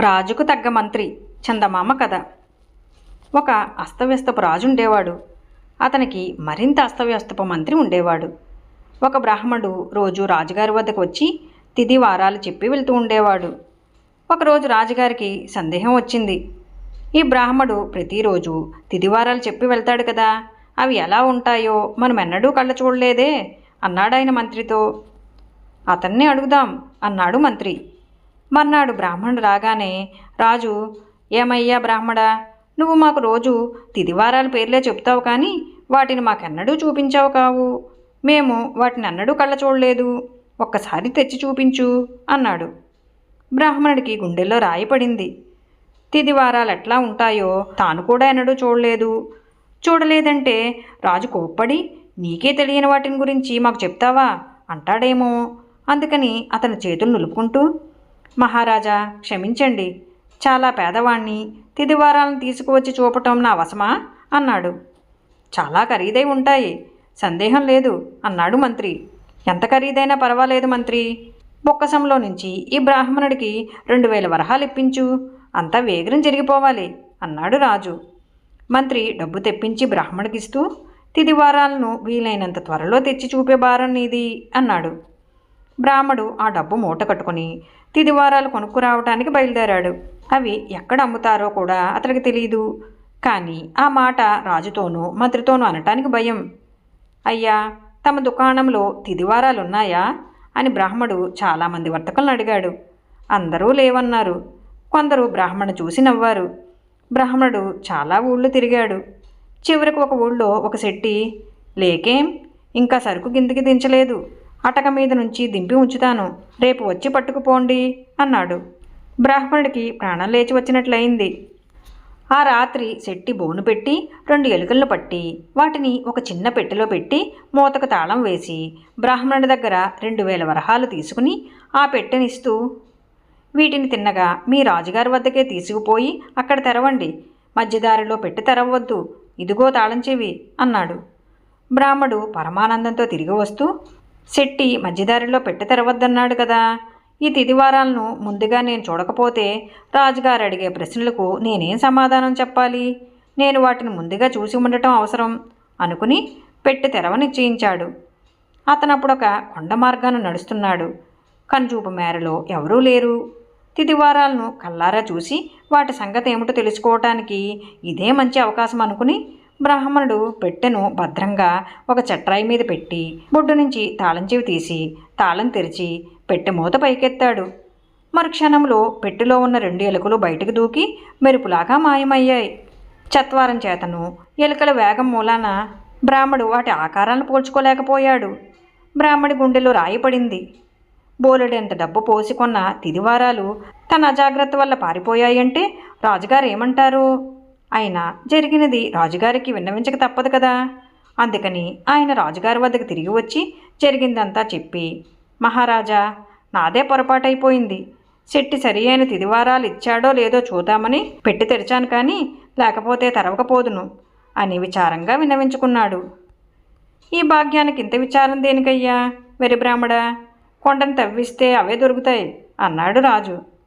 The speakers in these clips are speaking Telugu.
రాజుకు తగ్గ మంత్రి చందమామ కథ. ఒక అస్తవ్యస్తపు రాజు ఉండేవాడు. అతనికి మరింత అస్తవ్యస్తపు మంత్రి ఉండేవాడు. ఒక బ్రాహ్మణుడు రోజు రాజుగారి వద్దకు వచ్చి తిది వారాలు చెప్పి వెళ్తూ ఉండేవాడు. ఒకరోజు రాజుగారికి సందేహం వచ్చింది. ఈ బ్రాహ్మడు ప్రతిరోజు తిదివారాలు చెప్పి వెళ్తాడు కదా. అవి ఎలా ఉంటాయో మనం ఎన్నడూ కళ్ళ చూడలేదే అన్నాడాయన మంత్రితో. అతన్నే అడుగుదాం అన్నాడు మంత్రి. మర్నాడు బ్రాహ్మణుడు రాగానే రాజు ఏమయ్యా బ్రాహ్మడా? నువ్వు మాకు రోజు తిదివారాల పేర్లే చెప్తావు కానీ వాటిని మాకెన్నడూ చూపించావు కావు. మేము వాటిని అన్నడూ కళ్ళ చూడలేదు. ఒక్కసారి తెచ్చి చూపించు అన్నాడు. బ్రాహ్మణుడికి గుండెల్లో రాయి పడింది. తిదివారాలు ఎట్లా ఉంటాయో తాను కూడా ఎన్నడూ చూడలేదు. చూడలేదంటే రాజు కోప్పడి నీకే తెలియని వాటిని గురించి మాకు చెప్తావా? అంటాడేమో. అందుకని అతని చేతులు నిలుపుకుంటూ మహారాజా క్షమించండి. చాలా పేదవాణ్ణి తిదివారాలను తీసుకువచ్చి చూపటం నా వశమా? అన్నాడు. చాలా ఖరీదై ఉంటాయి. సందేహం లేదు అన్నాడు మంత్రి. ఎంత ఖరీదైనా పర్వాలేదు మంత్రి. బొక్కసంలో నుంచి ఈ బ్రాహ్మణుడికి రెండు వేల వరహాలు ఇప్పించు. అంతా వేగరం జరిగిపోవాలి అన్నాడు రాజు. మంత్రి డబ్బు తెప్పించి బ్రాహ్మణుడికిస్తూ తిదివారాలను వీలైనంత త్వరలో తెచ్చి చూపే భారం నీది అన్నాడు. బ్రాహ్మడు ఆ డబ్బు మూట కట్టుకుని తిదివారాలు కొనుక్కురావటానికి బయలుదేరాడు. అవి ఎక్కడ అమ్ముతారో కూడా అతనికి తెలియదు కానీ ఆ మాట రాజుతోనూ మంత్రితోనూ అనటానికి భయం. అయ్యా తమ దుకాణంలో తిదివారాలు ఉన్నాయా అని బ్రాహ్మడు చాలామంది వర్తకులను అడిగాడు. అందరూ లేవన్నారు. కొందరు బ్రాహ్మణ చూసి నవ్వారు. బ్రాహ్మణుడు చాలా ఊళ్ళు తిరిగాడు. చివరికి ఒక ఊళ్ళో ఒక శెట్టి లేకేం? ఇంకా సరుకు కిందికి దించలేదు. అటక మీద నుంచి దింపి ఉంచుతాను. రేపు వచ్చి పట్టుకుపోండి అన్నాడు. బ్రాహ్మణుడికి ప్రాణం లేచి వచ్చినట్లయింది. ఆ రాత్రి శెట్టి బోను పెట్టి రెండు ఎలుకలను పట్టి వాటిని ఒక చిన్న పెట్టెలో పెట్టి మూతకు తాళం వేసి బ్రాహ్మణుడి దగ్గర రెండు వేల వరహాలు తీసుకుని ఆ పెట్టెనిస్తూ వీటిని తిన్నగా మీ రాజుగారి వద్దకే తీసుకుపోయి అక్కడ తెరవండి. మధ్యదారిలో పెట్టి తెరవద్దు ఇదిగో తాళం చెవి అన్నాడు. బ్రాహ్మడు పరమానందంతో తిరిగి వస్తూ శెట్టి మధ్యదారిలో పెట్టి తెరవద్దన్నాడు కదా. ఈ తిదివారాలను ముందుగా నేను చూడకపోతే రాజుగారు అడిగే ప్రశ్నలకు నేనేం సమాధానం చెప్పాలి? నేను వాటిని ముందుగా చూసి ఉండటం అవసరం అనుకుని పెట్టి తెరవ నిశ్చయించాడు. అతను అప్పుడు ఒక కొండ మార్గాన నడుస్తున్నాడు. కనుచూపు మేరలో ఎవరూ లేరు. తిదివారాలను కల్లారా చూసి వాటి సంగతి ఏమిటో తెలుసుకోవటానికి ఇదే మంచి అవకాశం అనుకుని బ్రాహ్మణుడు పెట్టెను భద్రంగా ఒక చట్రాయి మీద పెట్టి బొడ్డు నుంచి తాళం చెవి తీసి తాళం తెరిచి పెట్టె మూత పైకెత్తాడు. మరుక్షణంలో పెట్టెలో ఉన్న రెండు ఎలుకలు బయటకు దూకి మెరుపులాగా మాయమయ్యాయి. చత్వారం చేతను ఎలుకల వేగం మూలాన బ్రాహ్మడు వాటి ఆకారాలను పోల్చుకోలేకపోయాడు. బ్రాహ్మడి గుండెలో రాయి పడింది. బోలెడంత డబ్బు పోసికొన్న తిదివారాలు తన అజాగ్రత్త వల్ల పారిపోయాయంటే రాజుగారు ఏమంటారు? అయినా జరిగినది రాజుగారికి విన్నవించక తప్పదు కదా. అందుకని ఆయన రాజుగారి వద్దకు తిరిగి వచ్చి జరిగిందంతా చెప్పి మహారాజా నాదే పొరపాటైపోయింది. శెట్టి సరి అయిన తిదివారాలు ఇచ్చాడో లేదో చూద్దామని పెట్టి తెరిచాను కానీ లేకపోతే తెరవకపోదును అని విచారంగా విన్నవించుకున్నాడు. ఈ భాగ్యానికి ఇంత విచారం దేనికయ్యా? వెరి బ్రాహ్మడా కొండను తవ్విస్తే అవే దొరుకుతాయి అన్నాడు రాజు.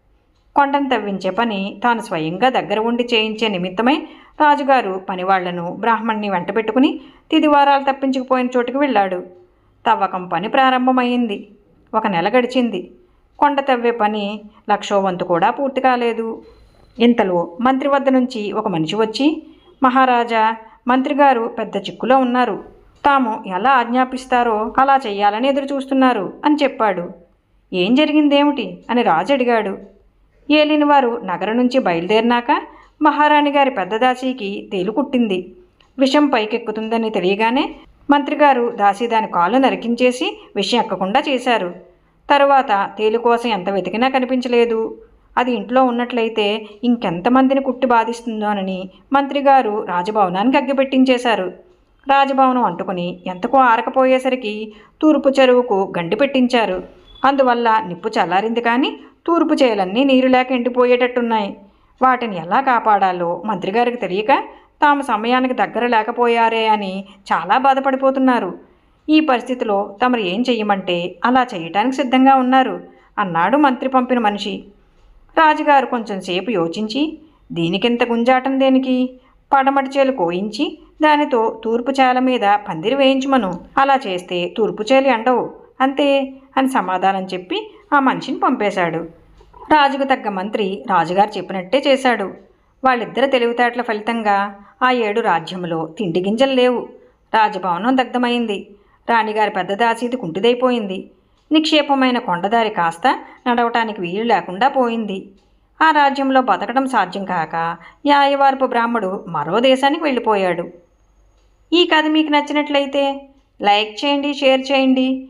కొండను తవ్వించే పని తాను స్వయంగా దగ్గర ఉండి చేయించే నిమిత్తమై రాజుగారు పనివాళ్ళను బ్రాహ్మణ్ణి వెంట పెట్టుకుని తిదివారాలు తప్పించుకుపోయిన చోటుకు వెళ్ళాడు. తవ్వకం పని ప్రారంభమైంది. ఒక నెల గడిచింది. కొండ తవ్వే పని లక్షోవంతు కూడా పూర్తి కాలేదు. ఇంతలో మంత్రి వద్ద నుంచి ఒక మనిషి వచ్చి మహారాజా మంత్రిగారు పెద్ద చిక్కులో ఉన్నారు. తాము ఎలా ఆజ్ఞాపిస్తారో అలా చేయాలని ఎదురు చూస్తున్నారు అని చెప్పాడు. ఏం జరిగిందేమిటి? అని రాజు అడిగాడు. ఏలినవారు నగరం నుంచి బయలుదేరినాక మహారాణి గారి పెద్ద దాసీకి తేలు కుట్టింది. విషం పైకెక్కుతుందని తెలియగానే మంత్రిగారు దాసి దాని కాళ్ళు నరికించేసి విషం ఎక్కకుండా చేశారు. తరువాత తేలు కోసం ఎంత వెతికినా కనిపించలేదు. అది ఇంట్లో ఉన్నట్లయితే ఇంకెంతమందిని కుట్టి బాధిస్తుందోనని మంత్రిగారు రాజభవనానికి అగ్గిపెట్టించేశారు రాజభవనం అంటుకుని ఎంతకో ఆరకపోయేసరికి తూర్పు చెరువుకు గండి పెట్టించారు. అందువల్ల నిప్పు చల్లారింది కానీ తూర్పు చేలన్నీ నీరు లేక ఎండిపోయేటట్టున్నాయి. వాటిని ఎలా కాపాడాలో మంత్రిగారికి తెలియక తాము సమయానికి దగ్గర లేకపోయారే అని చాలా బాధపడిపోతున్నారు. ఈ పరిస్థితిలో తమరు ఏం చెయ్యమంటే అలా చేయటానికి సిద్ధంగా ఉన్నారు అన్నాడు మంత్రి పంపిన మనిషి. రాజుగారు కొంచెం సేపు యోచించి దీనికింత గుంజాటం దేనికి? పడమటి చేలు కోయించి దానితో తూర్పు చేల మీద పందిరి వేయించుమను. అలా చేస్తే తూర్పు చేలు ఎండవు. అంతే అని సమాధానం చెప్పి ఆ మనిషిని పంపేశాడు. రాజుకు తగ్గ మంత్రి రాజుగారు చెప్పినట్టే చేశాడు. వాళ్ళిద్దరి తెలివితేటల ఫలితంగా ఆ ఏడు రాజ్యంలో తిండి గింజలు లేవు. రాజభవనం దగ్ధమైంది. రాణిగారి పెద్ద దాసీది కుంటిదైపోయింది. నిక్షేపమైన కొండదారి కాస్త నడవటానికి వీలు లేకుండా పోయింది. ఆ రాజ్యంలో బతకడం సాధ్యం కాక యాయవారపు బ్రాహ్మడు మరో దేశానికి వెళ్ళిపోయాడు. ఈ కథ మీకు నచ్చినట్లయితే లైక్ చేయండి షేర్ చేయండి.